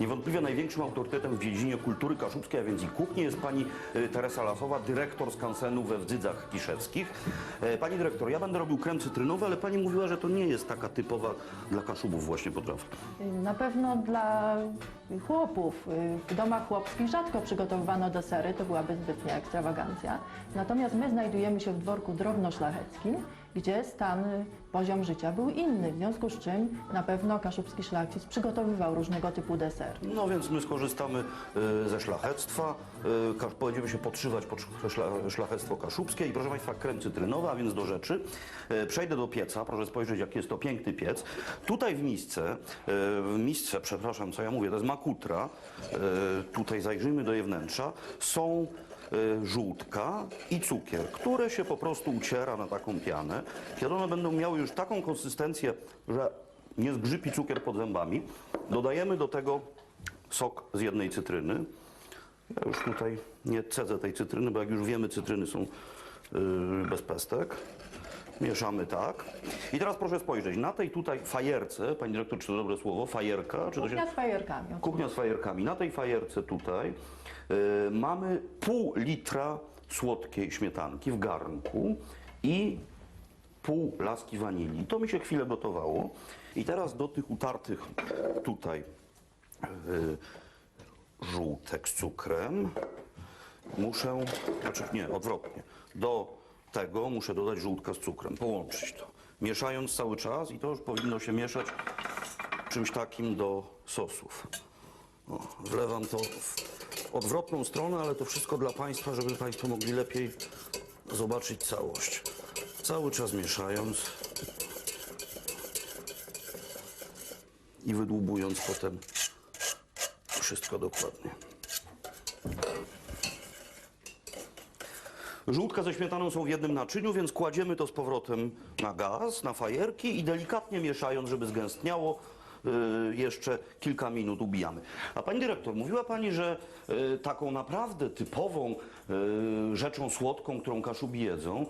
Niewątpliwie największym autorytetem w dziedzinie kultury kaszubskiej, a więc i kuchni jest pani e, Teresa Lasowa, dyrektor skansenu we Wdzydzach Kiszewskich. E, Pani dyrektor, ja będę robił krem cytrynowy, ale pani mówiła, że to nie jest taka typowa dla Kaszubów właśnie potrawka. Na pewno dla chłopów. W domach chłopskich rzadko przygotowywano desery, to byłaby zbytnia ekstrawagancja. Natomiast my znajdujemy się w dworku drobnoszlacheckim, gdzie stan, poziom życia był inny, w związku z czym na pewno kaszubski szlachcic przygotowywał różnego typu desery. No więc my skorzystamy e, ze szlachectwa, e, będziemy się podszywać pod szla- szlachectwo kaszubskie i proszę Państwa krem cytrynowy, a więc do rzeczy. E, Przejdę do pieca, proszę spojrzeć jaki jest to piękny piec. Tutaj w misce, w misce, przepraszam co ja mówię, to jest makutra, tutaj zajrzyjmy do jej wnętrza, są żółtka i cukier, które się po prostu uciera na taką pianę. Kiedy one będą miały już taką konsystencję, że nie zgrzypi cukier pod zębami, dodajemy do tego sok z jednej cytryny. Ja już tutaj nie cedzę tej cytryny, bo jak już wiemy, cytryny są yy, bez pestek. Mieszamy tak. I teraz proszę spojrzeć, na tej tutaj fajerce, pani dyrektor, czy to dobre słowo, fajerka, czy to się... Kuchnia z fajerkami. Kuchnia z fajerkami. Na tej fajerce tutaj y, mamy pół litra słodkiej śmietanki w garnku i pół laski wanilii. To mi się chwilę gotowało. I teraz do tych utartych tutaj y, żółtek z cukrem muszę, znaczy nie, odwrotnie, do tego muszę dodać żółtka z cukrem, połączyć to. Mieszając cały czas i to już powinno się mieszać czymś takim do sosów. Wlewam to w odwrotną stronę, ale to wszystko dla Państwa, żeby Państwo mogli lepiej zobaczyć całość. Cały czas mieszając i wydłubując potem wszystko dokładnie. Żółtka ze śmietaną są w jednym naczyniu, więc kładziemy to z powrotem na gaz, na fajerki i delikatnie mieszając, żeby zgęstniało, y, jeszcze kilka minut ubijamy. A pani dyrektor, mówiła pani, że y, taką naprawdę typową y, rzeczą słodką, którą Kaszubi jedzą,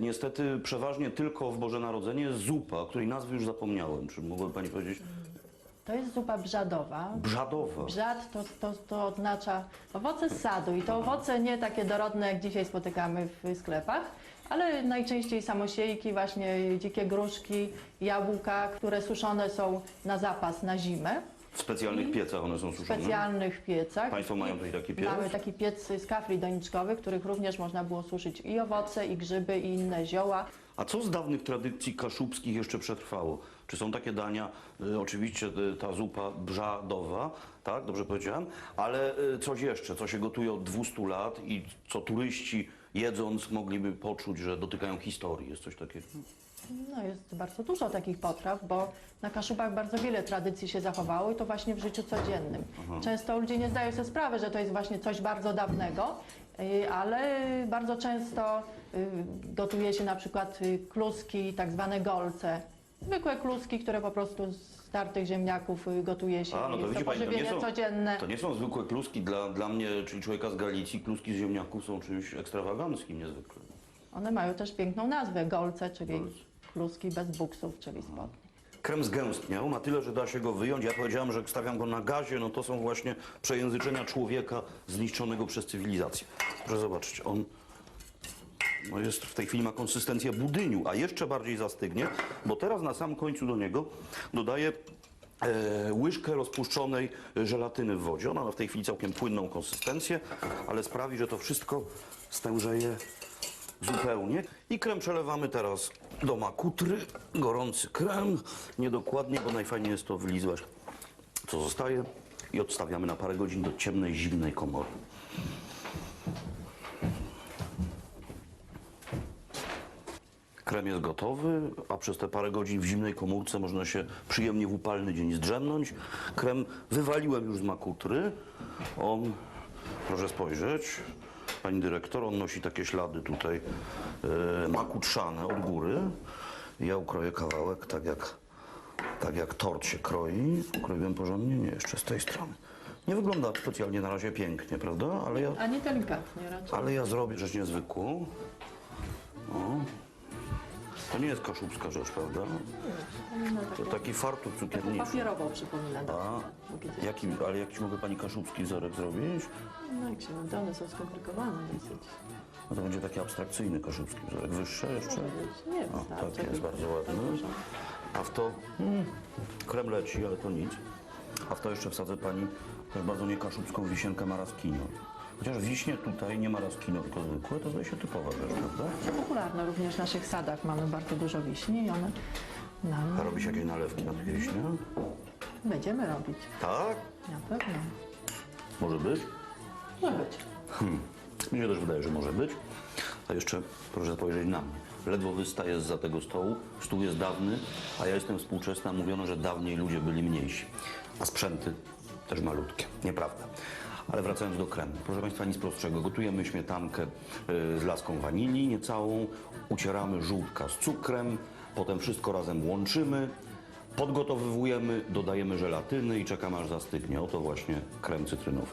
niestety przeważnie tylko w Boże Narodzenie jest zupa, której nazwy już zapomniałem. Czy mogłaby pani powiedzieć? To jest zupa brzadowa. Brzadowa. Brzad to, to, to oznacza owoce z sadu i to owoce nie takie dorodne, jak dzisiaj spotykamy w sklepach, ale najczęściej samosiejki, właśnie dzikie gruszki, jabłka, które suszone są na zapas na zimę. W specjalnych piecach one są W suszone. specjalnych piecach. Państwo mają tutaj taki piec? Mamy taki piec z kafli doniczkowych, w których również można było suszyć i owoce, i grzyby, i inne zioła. A co z dawnych tradycji kaszubskich jeszcze przetrwało? Czy są takie dania, y, oczywiście y, ta zupa brzadowa, tak, dobrze powiedziałem, ale y, coś jeszcze, co się gotuje od 200 lat i co turyści jedząc mogliby poczuć, że dotykają historii, jest coś takiego? No jest bardzo dużo takich potraw, bo na Kaszubach bardzo wiele tradycji się zachowało i to właśnie w życiu codziennym. Często ludzie nie zdają sobie sprawy, że to jest właśnie coś bardzo dawnego, y, ale bardzo często y, gotuje się na przykład y, kluski, tak zwane golce. Zwykłe kluski, które po prostu z startych ziemniaków y, gotuje się. A, no to jest widzi to pani, to nie, pożywienie są, codzienne. to nie są zwykłe kluski. Dla, dla mnie, czyli człowieka z Galicji, kluski z ziemniaków są czymś ekstrawaganckim niezwykłym. One mają też piękną nazwę, golce, czyli kluski bez buksów, czyli spodni. Krem zgęstniał na tyle, że da się go wyjąć. Ja powiedziałem, że stawiam go na gazie, no to są właśnie przejęzyczenia człowieka zniszczonego przez cywilizację. Proszę zobaczyć, on no jest w tej chwili ma konsystencję budyniu, a jeszcze bardziej zastygnie, bo teraz na sam końcu do niego dodaję e, łyżkę rozpuszczonej żelatyny w wodzie. Ona ma w tej chwili całkiem płynną konsystencję, ale sprawi, że to wszystko stężeje zupełnie. I krem przelewamy teraz do makutry. Gorący krem, niedokładnie, bo najfajniej jest to wylizać, co zostaje i odstawiamy na parę godzin do ciemnej, zimnej komory. Krem jest gotowy, a przez te parę godzin w zimnej komórce można się przyjemnie w upalny dzień zdrzemnąć. Krem wywaliłem już z makutry. On, proszę spojrzeć, pani dyrektor, on nosi takie ślady tutaj e, makutrzane od góry. Ja ukroję kawałek, tak jak, tak jak tort się kroi. Ukroiłem porządnie? Nie, jeszcze z tej strony. Nie wygląda specjalnie na razie pięknie, prawda? Ale ja, A nie delikatnie raczej. ale ja zrobię rzecz niezwykłą. O. To nie jest kaszubska rzecz, prawda? Przypomina To takie, taki fartuch taką cukierniczy. papierową przypomina. A, jaki, ale jakiś mogę pani kaszubski wzorek zrobić? No jak się one są skomplikowane dosyć. No to będzie taki abstrakcyjny kaszubski wzorek. Wyższe jeszcze? Nie O, wystarczy. tak jest, bardzo ładny. A w to mm, krem leci, ale to nic. A w to jeszcze wsadzę pani też bardzo nie kaszubską wisienkę maraskino. Chociaż wiśnie tutaj nie maraskino, tylko zwykłe, to zdaje się typowa rzecz, prawda? Popularne również w naszych sadach mamy bardzo dużo wiśni i one nam A robi się jakieś nalewki na te wiśnie? będziemy robić. Tak? Na pewno. Może być? Może być. Mi się też wydaje, że może być. A jeszcze proszę spojrzeć na mnie. Ledwo wystaję za tego stołu, stół jest dawny, a ja jestem współczesna. Mówiono, że dawniej ludzie byli mniejsi, a sprzęty też malutkie. Nieprawda. Ale wracając do kremu. Proszę Państwa, nic prostszego. Gotujemy śmietankę y, z laską wanilii niecałą, ucieramy żółtka z cukrem, potem wszystko razem łączymy, podgotowywujemy, dodajemy żelatyny i czekamy aż zastygnie. Oto właśnie krem cytrynowy.